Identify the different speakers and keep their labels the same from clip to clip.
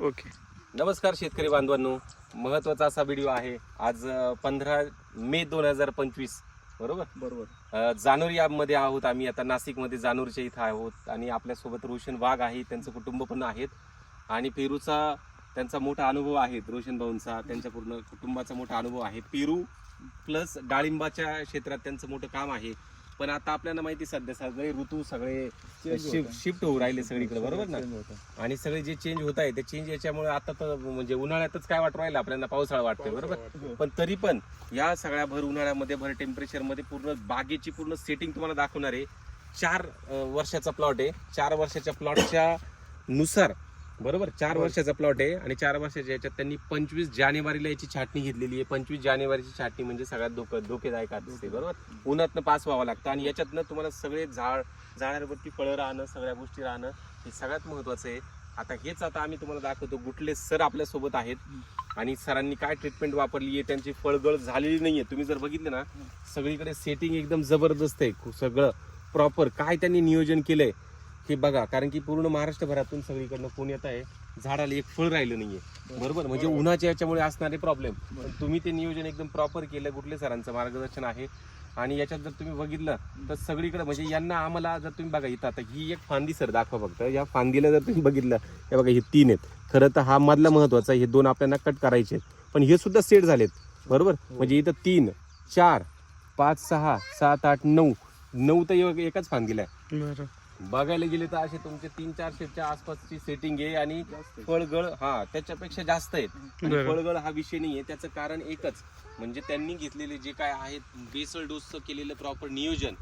Speaker 1: Okay.
Speaker 2: नमस्कार शेतकरी बांधवांनो. महत्त्वाचा असा व्हिडिओ आहे. आज पंधरा मे दोन हजार पंचवीस. बरोबर?
Speaker 3: बरोबर.
Speaker 2: जानोर यामध्ये आहोत आम्ही. आता नाशिकमध्ये जानोरच्या इथं आहोत. आणि आपल्यासोबत रोशन वाघ आहे. त्यांचं कुटुंब पण आहेत. आणि पेरूचा त्यांचा मोठा अनुभव आहे रोशन भाऊंचा. त्यांच्या पूर्ण कुटुंबाचा मोठा अनुभव आहे. पेरू प्लस डाळिंबाच्या क्षेत्रात त्यांचं मोठं काम आहे. पण आता आपल्याला माहिती सध्या सगळे ऋतू सगळे शिफ्ट होऊ राहिले सगळीकडे बरोबर ना? आणि सगळे जे चेंज होत आहे ते चेंज याच्यामुळे आता तर म्हणजे उन्हाळ्यातच काय वाटू राहिलं आपल्याला पावसाळा वाटतोय बरोबर? पण तरी पण या सगळ्या भर उन्हाळ्यामध्ये भर टेम्परेचरमध्ये पूर्ण बागेची पूर्ण सेटिंग तुम्हाला दाखवणार आहे. चार वर्षाचा प्लॉट आहे. चार वर्षाच्या प्लॉटच्या नुसार बरोबर? चार वर्षाचा प्लॉट आहे आणि चार वर्षाच्या याच्यात त्यांनी पंचवीस जानेवारीला याची छाटणी घेतलेली आहे. पंचवीस जानेवारीची छाटणी म्हणजे सगळ्यात धोक धोकेदायक असते बरोबर? उन्हातनं पास व्हावं लागतं आणि याच्यातनं तुम्हाला सगळे झाड झाडावरती फळं राहणं सगळ्या गोष्टी राहणं हे सगळ्यात महत्वाचं आहे. आता हेच आता आम्ही तुम्हाला दाखवतो. गुटले सर आपल्यासोबत आहेत आणि सरांनी काय ट्रीटमेंट वापरली आहे त्यांची फळगळ झालेली नाहीये. तुम्ही जर बघितलं ना सगळीकडे सेटिंग एकदम जबरदस्त आहे. सगळं प्रॉपर काय त्यांनी नियोजन केलंय हे बघा कारण की पूर्ण महाराष्ट्रभरातून सगळीकडनं फोन येत आहे. झाडाला एक फळ राहिलं नाहीये. बरोबर? म्हणजे उन्हाच्या याच्यामुळे असणारे प्रॉब्लेम तुम्ही ते नियोजन एकदम प्रॉपर केलं कुठले सरांचं मार्गदर्शन आहे. आणि याच्यात जर तुम्ही बघितलं तर सगळीकडे म्हणजे यांना आम्हाला जर तुम्ही बघा इथं आता ही एक फांदी सर दाखवा फक्त. या फांदीला जर तुम्ही बघितलं हे बघा हे तीन आहेत. खरं तर हा मधला महत्त्वाचा हे दोन आपल्याला कट करायचे आहेत. पण हे सुद्धा सेट झालेत. बरोबर? म्हणजे इथं तीन चार पाच सहा सात आठ नऊ. नऊ तर एकाच फांदीला आहे. बघायला गेले तर असे तुमचे तीन चार शेटच्या आसपासची सेटिंग आहे आणि फळगळ हा त्याच्यापेक्षा जास्त आहेत. आणि. फळगळ हा विषय नाहीये त्याचं कारण एकच. म्हणजे त्यांनी घेतलेले जे काय आहेत बेसल डोसचं केलेलं प्रॉपर नियोजन.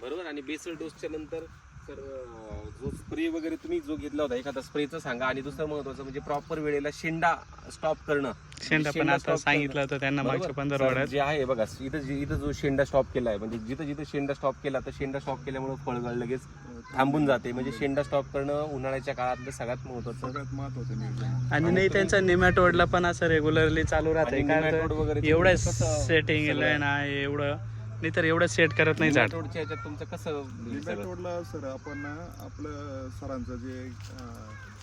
Speaker 2: बरोबर? आणि बेसल डोसच्या नंतर तर जो स्प्रे वगैरे तुम्ही जो घेतला होता एखादा स्प्रेचं सांगा. आणि दुसरं महत्वाचं म्हणजे प्रॉपर वेळेला शेंडा स्टॉप करणं.
Speaker 1: शेंडा पण आता. सांगितलं होतं त्यांना? मागच्या पंधरा वाड्यात
Speaker 2: जे आहे बघा इथं जे- इथं जो शेंडा स्टॉप केला आहे म्हणजे जिथं जिथं शेंडा स्टॉप केला तर शेंडा स्टॉप केल्यामुळे फळगळ लगेच थांबून जाते. म्हणजे शेंडा स्टॉप करणं उन्हाळ्याच्या काळातलं सगळ्यात महत्वाचं.
Speaker 3: सगळ्यात महत्वाचं
Speaker 1: आणि नाही त्यांचा निमॅटोडला पण असं रेग्युलरली चालू राहते एवढं सेटिंग ना एवढं नाही तर एवढं सेट करत नाही झाड
Speaker 2: याच्यात तुमचं कसं
Speaker 3: निमॅटोडला सर आपण आपलं सरांचं जे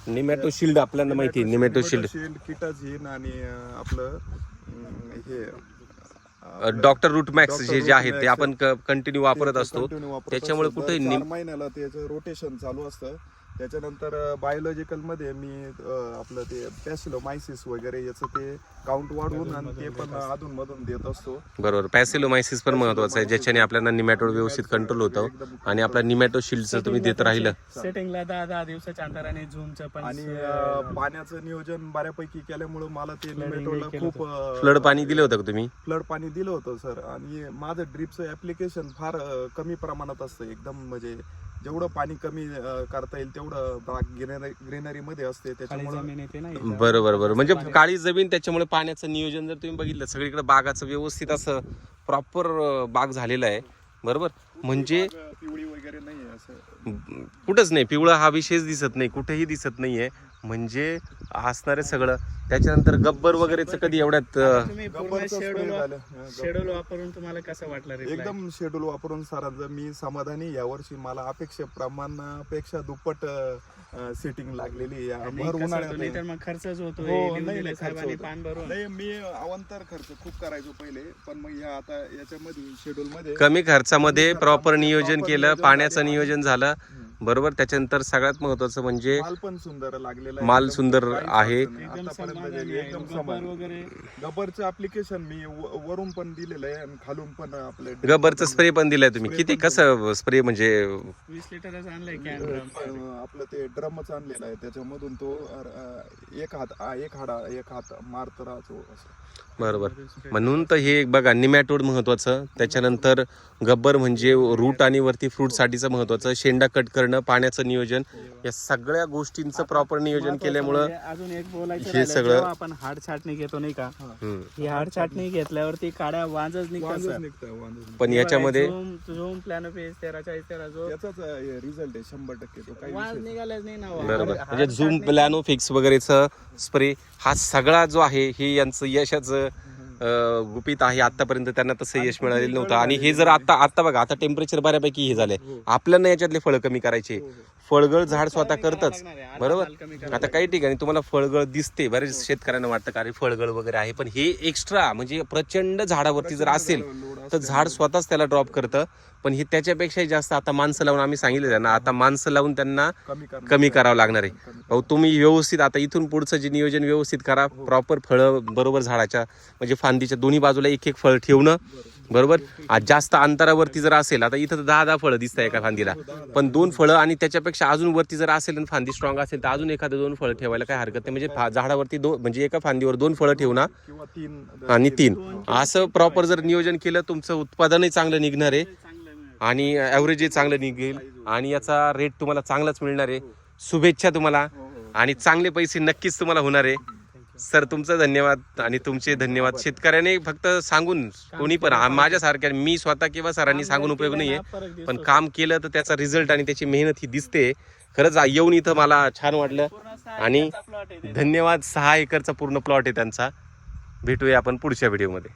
Speaker 2: निमॅटो शिल्ड आपल्याला माहिती आहे निमॅटो शिल्ड
Speaker 3: शिल्ड किटाझिन आणि अं, आपलं अं, हे
Speaker 2: डॉक्टर रूट मॅक्स. जे जे आहेत ते. आपण कंटिन्यू वापरत असतो त्याच्यामुळे. कुठे
Speaker 3: चार महिन्याला त्याचं रोटेशन चालू असतं त्याच्यानंतर बायोलॉजिकलमध्ये मी अं, आपलं ते पॅसिलोमायसिस वगैरे याचं ते काउंट वाढवून आणि ते पण अधून मधून देत असतो.
Speaker 2: बरोबर. पॅसिलोमायसिस पण महत्वाचं आहे ज्याच्याने आपल्याला निमॅटोड व्यवस्थित कंट्रोल होतं आणि आपला निमॅटो शिल्डचं तुम्ही देत राहिलं.
Speaker 1: सेटिंगला दहा दहा दिवसाच्या अंतराने झूमचं पण
Speaker 3: आणि अं, पाण्याचं नियोजन बऱ्यापैकी केल्यामुळे मला ते निमेटोडला खूप
Speaker 2: फ्लड पाणी दिलं होतं का तुम्ही?
Speaker 3: फ्लड पाणी दिलं होतं सर. आणि माझं ड्रिपचं ऍप्लिकेशन फार अं, कमी प्रमाणात असतं एकदम म्हणजे जेवढं पाणी कमी अं, करता येईल तेवढं बाग ग्रीनरी मध्ये असते. त्याच्यामुळे
Speaker 1: जमीन येते ना
Speaker 2: बरोबर बरोबर. म्हणजे काळी जमीन त्याच्यामुळे पाण्याचं नियोजन जर तुम्ही बघितलं सगळीकडे बागाचं व्यवस्थित असं प्रॉपर बाग झालेलं आहे. बरोबर? म्हणजे
Speaker 3: पिवळी वगैरे नाही आहे असं.
Speaker 2: कुठंच नाही. पिवळा हा विषयच दिसत नाही कुठेही दिसत नाहीये. म्हणजे असणारे सगळं त्याच्यानंतर गब्बर वगैरेच कधी एवढ्यात
Speaker 1: तुम्ही शेड्यूल
Speaker 3: झालं. हा, गब्बर.
Speaker 1: शेड्यूल वापरून तुम्हाला कसं वाटलं reply?
Speaker 3: एकदम शेड्यूल वापरून सरांचं मी समाधानी यावर्षी मला अपेक्षा प्रमाणापेक्षा दुप्पट सेटिंग लागलेली आहे.
Speaker 1: आणि
Speaker 3: भर
Speaker 1: कसं होतं,
Speaker 3: उन्हाळ्यात
Speaker 1: नाही तर मग खर्चच होतो
Speaker 3: हो,
Speaker 1: लिहून
Speaker 3: नाही,
Speaker 1: दिले
Speaker 3: नाही, खर्च
Speaker 1: साहेबांनी
Speaker 3: होतो.
Speaker 1: पान भरून
Speaker 3: नाही मी अवंतर खर्च खूप करायचो पहिले पण मग या आता याच्यामध्ये शेड्यूल मध्ये
Speaker 2: कमी खर्चामध्ये प्रॉपर नियोजन केलं पाण्याचं. नियोजन झालं बरोबर त्याच्यानंतर सगळ्यात महत्वाचं म्हणजे
Speaker 3: माल पण सुंदर लागलेला
Speaker 2: माल
Speaker 3: एकदम
Speaker 2: सुंदर
Speaker 3: काहीच
Speaker 2: आहे.
Speaker 3: अडचण नाही.
Speaker 1: एकदम
Speaker 3: आतापर्यंत
Speaker 1: समाधानी
Speaker 3: जे
Speaker 1: आहे.
Speaker 3: एकदम
Speaker 1: गब्बर
Speaker 3: समाधान
Speaker 1: वगैरे
Speaker 3: गब्बरचं अप्लिकेशन मी व- वरून पण दिलेलं आहे आणि खालून पण आपले
Speaker 2: गब्बरचं स्प्रे पण दिलाय तुम्ही. किती? कसं स्प्रे म्हणजे
Speaker 1: वीस लिटरच आणलंय कॅन
Speaker 3: अं, आपलं ते ड्रमच आणलेलं आहे. त्याच्यामधून तो अं, एक हात आ, एक हाडा एक हात मारत राहतो असं.
Speaker 2: बरोबर. म्हणून तर हे एक बघा निमॅटोड महत्वाचं. त्याच्यानंतर गब्बर म्हणजे रूट आणि वरती फ्रूट साठीचं महत्वाचं. शेंडा कट करणं पाण्याचं नियोजन या सगळ्या गोष्टींचं प्रॉपर नियोजन केल्यामुळं
Speaker 1: म्हणजे अजून एक बोलायचं
Speaker 2: हे
Speaker 1: राहिलं,
Speaker 2: सगळं-
Speaker 1: जेव्हा आपण हाड छाटणी घेतो नाही का
Speaker 2: हम्म.
Speaker 1: ही हाड छाटणी घेतल्यावरती काड्या वांजच निघतात
Speaker 3: वांजच
Speaker 1: सर.
Speaker 3: निघतं वांजच निघतं.
Speaker 2: पण याच्यामध्ये
Speaker 1: झूम झूम प्लॅन पेज तेरा चाळीस तेरा जो
Speaker 3: याचाच रिझल्ट आहे शंभर टक्के तो काही
Speaker 1: वाज
Speaker 3: विषय नाही.
Speaker 1: निघालाच नाही ना
Speaker 2: बरोबर
Speaker 1: हाड
Speaker 2: म्हणजे झूम
Speaker 1: छाटणी-
Speaker 2: प्लॅनो फिक्स वगैरेचं स्प्रे हा सगळा जो आहे हे यांचं यशाचं गुपित आहे. आतापर्यंत त्यांना तसं यश मिळालेलं नव्हतं. आणि हे जर आता आता बघा आता टेम्परेचर बऱ्यापैकी हे झालंय. आपल्याला याच्यातले फळं कमी करायचे. फळगळ झाड स्वतः करतच. बरोबर? आता काही ठिकाणी तुम्हाला फळगळ दिसते. बरेच शेतकऱ्यांना वाटतं का अरे फळगळ वगैरे आहे. पण हे एक्स्ट्रा म्हणजे प्रचंड झाडावरती जर असेल तर झाड स्वतःच त्याला ड्रॉप करतं. पण हे त्याच्यापेक्षाही जास्त आता माणसं लावून आम्ही सांगितलं त्यांना आता माणसं लावून त्यांना
Speaker 3: कमी
Speaker 2: करावं लागणार आहे. भाऊ तुम्ही व्यवस्थित आता इथून पुढचं जे नियोजन व्यवस्थित करा प्रॉपर फळं बरोबर झाडाच्या म्हणजे फांदीच्या दोन्ही बाजूला एक एक फळ ठेवणं बरोबर. आज जास्त अंतरावरती जर असेल आता इथं दहा दहा फळं दिसत एका फांदीला. पण दोन फळं आणि त्याच्यापेक्षा अजून वरती जर असेल आणि फांदी स्ट्रॉंग असेल तर अजून एखादं दोन फळं ठेवायला काय हरकत नाही. म्हणजे झाडावरती दोन म्हणजे एका फांदीवर दोन फळं ठेवणं
Speaker 3: किंवा तीन
Speaker 2: आणि तीन. असं प्रॉपर जर नियोजन केलं तुमचं उत्पादनही चांगलं निघणार आहे. आणि ॲव्हरेजही चांगलं निघेल. आणि याचा रेट तुम्हाला चांगलाच मिळणार आहे. शुभेच्छा तुम्हाला. आणि चांगले पैसे नक्कीच तुम्हाला होणार आहे. सर तुमचं धन्यवाद आणि तुमचे धन्यवाद. शेतकऱ्याने फक्त सांगून कोणी पण माझ्यासारख्या मी स्वतः किंवा सरांनी सांगून उपयोग नाहीये. पण काम केलं तर त्याचा रिझल्ट आणि त्याची मेहनत ही दिसते. खरंच येऊन इथं मला छान वाटलं. आणि धन्यवाद. सहा एकरचा पूर्ण प्लॉट आहे त्यांचा. भेटूया आपण पुढच्या व्हिडिओमध्ये